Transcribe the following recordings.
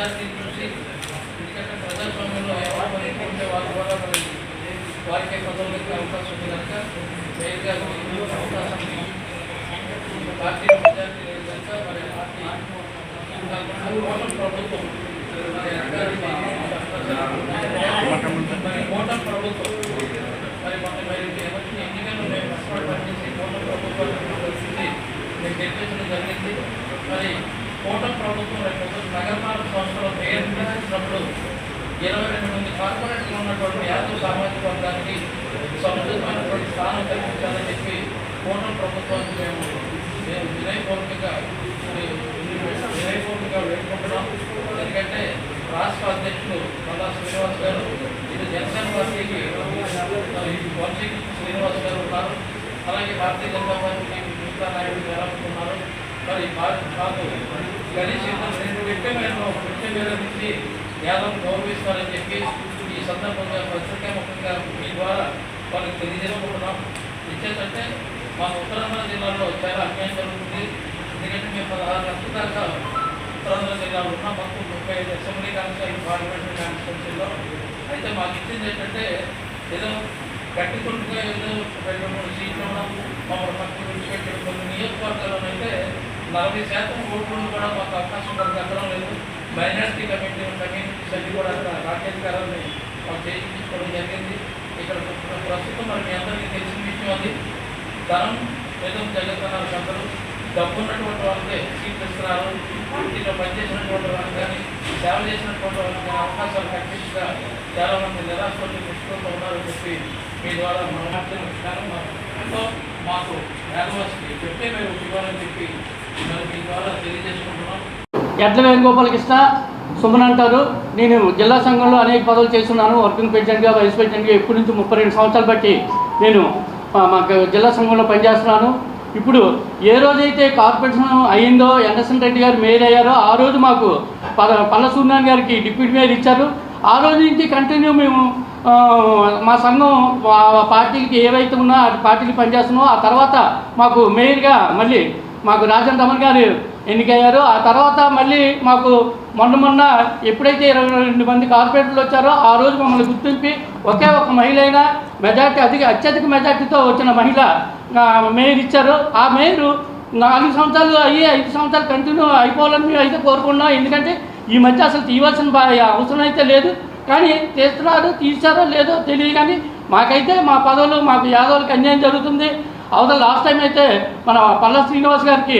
విషయాన్ని చూసి ఎందుకంటే ప్రజాస్వామ్యంలో ఎవరు ఎక్కువంటే వాళ్ళు కూడా మరి వారికే పదవులకి అవకాశం ఉంది కనుక మెయిన్గా అవకాశం పార్టీ విషయాన్ని లేదు కనుక మరి పార్టీ ఓటమి ప్రభుత్వం. మరి ఓటమి ప్రభుత్వం. మరి మొన్న మరి ఎవరికి ఎన్నికలు మేము కష్టపడి పనిచేసి మరి కోటం ప్రభుత్వం రేపు నగర నగరపాలక సంస్థలో ప్రయత్నించినప్పుడు ఇరవై రెండు మంది కార్పొరేట్లు ఉన్నటువంటి యాదవ్ సామాజిక వర్గానికి సముచితమైనటువంటి స్థానం కల్పించాలని చెప్పి కోటం ప్రభుత్వానికి మేము మేము వినయపూర్వకంగా వినయపూర్వకంగా వేడుకుంటున్నాం. ఎందుకంటే రాష్ట్ర అధ్యక్షుడు మల్లా శ్రీనివాస్ గారు ఇది జనసేన పార్టీకి మరి వంశీకృష్ణ శ్రీనివాస్ గారు ఉన్నారు. అలాగే భారతీయ జనతా పార్టీకి మిగతా నాయుడు గారు ఉన్నారు మరి మాకు మాకు కలిసి రెండు వ్యక్తి మేము ఒక వ్యక్తి మీద నుంచి యాదవ్ గౌరవిస్తారని చెప్పి ఈ సందర్భంగా పత్రికాముఖంగా మీ ద్వారా వాళ్ళకి తెలియజేసుకుంటున్నాం ఇచ్చేటంటే మా ఉత్తరాంధ్ర జిల్లాలో చాలా అన్యాయం జరుగుతుంది ఎందుకంటే మేము పదహారు లక్షల దాకా ఉత్తరాంధ్ర జిల్లాలో ఉన్న మొత్తం ముప్పై ఐదు అసెంబ్లీ కాన్స్టిట్యూషన్ పార్లమెంటరీ కాన్స్టిట్యూన్సీలో అయితే మాకు ఇచ్చింది ఏంటంటే ఏదో గట్టి కొట్టుగా ఏదో రెండు మూడు సీట్లు ఉన్నాం మమ్మల్ని నలభై శాతం ఓట్లు కూడా మాకు అవకాశం కూడా దక్కడం లేదు. మైనార్టీ కమిటీ కమ్యూనిటీస్ అన్ని కూడా అక్కడ రాజ్యాధికారాన్ని మాకు చేయించుకోవడం జరిగింది. ఇక్కడ ప్రస్తుతం మరి మీ అందరికీ తెలిసిన విషయం అది. ధనం ఏదో జగత్తన్నారు అందరూ డబ్బు ఉన్నటువంటి వాళ్ళకే సీట్లు ఇస్తున్నారు. ఇంటిలో పనిచేసినటువంటి వాళ్ళు కానీ సేవ చేసినటువంటి వాళ్ళకి కానీ అవకాశాలు కల్పించగా చాలా మంది నిరాశపడి ముట్టుకుంటూ ఉన్నారని చెప్పి మీ ద్వారా మన మాట్లాడుతున్నాను మాకు యాదవాసికి చెప్పే మేము ఇవ్వాలని చెప్పి ఎడ్ల వేణుగోపాలకృష్ణ సుమన్ అంటారు. నేను జిల్లా సంఘంలో అనేక పదవులు చేస్తున్నాను. వర్కింగ్ ప్రెసిడెంట్గా వైస్ ప్రెసిడెంట్గా ఎప్పటి నుంచి ముప్పై రెండు సంవత్సరాలు బట్టి నేను మా మాకు జిల్లా సంఘంలో పనిచేస్తున్నాను. ఇప్పుడు ఏ రోజైతే కార్పొరేషన్ అయిందో ఎన్ఎస్ఎన్ రెడ్డి గారు మేయర్ అయ్యారో ఆ రోజు మాకు పల్ల సూర్యనారాయణ గారికి డిప్యూటీ మేయర్ ఇచ్చారు. ఆ రోజు నుంచి కంటిన్యూ మేము మా సంఘం పార్టీలకి ఏవైతే ఉన్నా పార్టీలు పనిచేస్తున్నామో ఆ తర్వాత మాకు మేయర్గా మళ్ళీ మాకు రాజన్ రమణ్ గారు ఎన్నికయ్యారు. ఆ తర్వాత మళ్ళీ మాకు మొన్న మొన్న ఎప్పుడైతే ఇరవై రెండు మంది కార్పొరేటర్లు వచ్చారో ఆ రోజు మమ్మల్ని గుర్తింపి ఒకే ఒక మహిళ అయినా మెజార్టీ అధిక అత్యధిక మెజార్టీతో వచ్చిన మహిళ మేయర్ ఇచ్చారు. ఆ మేయరు నాలుగు సంవత్సరాలు అయ్యి ఐదు సంవత్సరాలు కంటిన్యూ అయిపోవాలని మేము అయితే కోరుకున్నాం ఎందుకంటే ఈ మధ్య అసలు తీయవలసిన అవసరం అయితే లేదు. కానీ తీస్తున్నారు తీశారో లేదో తెలియదు కానీ మాకైతే మా పదవులు మాకు యాదవులకు అన్యాయం జరుగుతుంది. అవతల లాస్ట్ టైం అయితే మన పల్ల శ్రీనివాస్ గారికి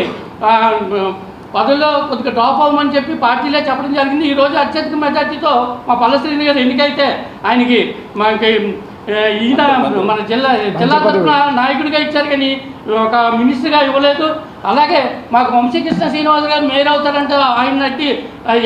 పదవిలో కొద్దిగా డ్రాప్ అవ్వమని చెప్పి పార్టీలే చెప్పడం జరిగింది. ఈరోజు అత్యధిక మెజార్టీతో మా పల్ల శ్రీని గారు ఎన్నికైతే ఆయనకి మనకి ఈయన మన జిల్లా జిల్లా తరఫున నాయకుడిగా ఇచ్చారు కానీ ఒక మినిస్టర్గా ఇవ్వలేదు. అలాగే మాకు వంశీకృష్ణ శ్రీనివాస్ గారు మేయర్ అవుతారంటే ఆయన అట్టి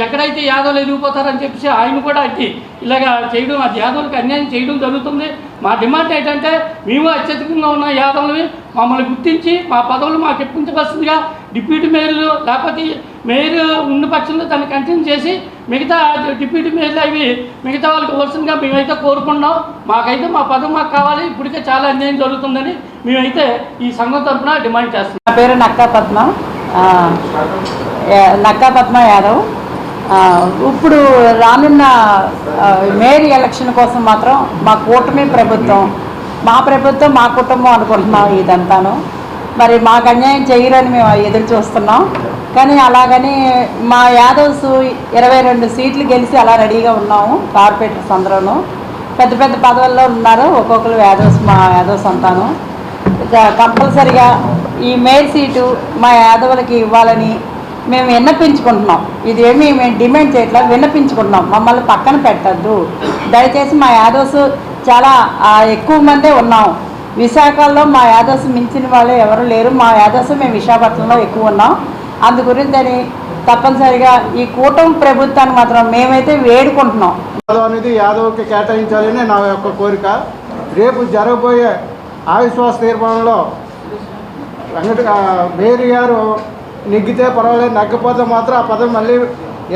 ఎక్కడైతే యాదవులు ఎదిగిపోతారని చెప్పేసి ఆయన కూడా అట్టి ఇలాగా చేయడం అది యాదవులకు అన్యాయం చేయడం జరుగుతుంది. మా డిమాండ్ ఏంటంటే మేము అత్యధికంగా ఉన్న యాదవులని మమ్మల్ని గుర్తించి మా పదవులు మాకు ఇప్పించవలసిందిగా డిప్యూటీ మేయర్లు లేకపోతే మేయర్ ఉన్న పక్షంలో దాన్ని కంటిన్యూ చేసి మిగతా డిప్యూటీ మేయర్లు అవి మిగతా వాళ్ళకి వర్షంగా మేమైతే కోరుకున్నాం మాకైతే మా పదవి మాకు కావాలి. ఇప్పటికే చాలా అన్యాయం జరుగుతుందని మేమైతే ఈ సంఘం తరఫున డిమాండ్ చేస్తున్నాం. నా పేరు నక్కా పద్మ. నక్కా పద్మ యాదవ్. ఇప్పుడు రానున్న మేయర్ ఎలక్షన్ కోసం మాత్రం మా కూటమి ప్రభుత్వం మా ప్రభుత్వం మా కుటుంబం అనుకుంటున్నాం ఇదంతాను. మరి మాకు అన్యాయం చేయరని మేము ఎదురు చూస్తున్నాం. కానీ అలాగని మా యాదవ్స్ ఇరవై రెండు సీట్లు గెలిచి అలా రెడీగా ఉన్నాము కార్పొరేటర్స్ అందరూను. పెద్ద పెద్ద పదవుల్లో ఉన్నారు ఒక్కొక్కరు యాదవ్స్ మా యాదవ్ సంతానం. కంపల్సరిగా ఈ మేయర్ సీటు మా యాదవులకి ఇవ్వాలని మేము విన్నపించుకుంటున్నాం. ఇది ఏమి మేము డిమాండ్ చేయట్లేదు విన్నపించుకుంటున్నాం. మమ్మల్ని పక్కన పెట్టద్దు. దయచేసి మా యాదవ్స్ చాలా ఎక్కువ మందే ఉన్నాం. విశాఖలో మా యాదవ్స్ మించిన వాళ్ళు ఎవరు లేరు. మా యాదవ్స్ మేము విశాఖపట్నంలో ఎక్కువ ఉన్నాం. అందు గురించి అని తప్పనిసరిగా ఈ కూటమి ప్రభుత్వాన్ని మాత్రం మేమైతే వేడుకుంటున్నాం. యాదవ్ అనేది యాదవ్కి కేటాయించాలని నా యొక్క కోరిక. రేపు జరగబోయే ఆవిశ్వాస తీర్మానంలో వెంకట మేరీ గారు నెగ్గితే పర్వాలేదు నెగ్గపోతే మాత్రం ఆ పదవి మళ్ళీ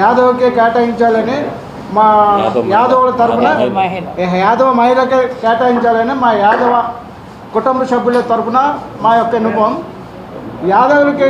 యాదవ్కే కేటాయించాలని మా యాదవుల తరఫున యాదవ మహిళకే కేటాయించాలని మా యాదవ కుటుంబ సభ్యుల తరఫున మా యొక్క అనుభవం. యాదవులకి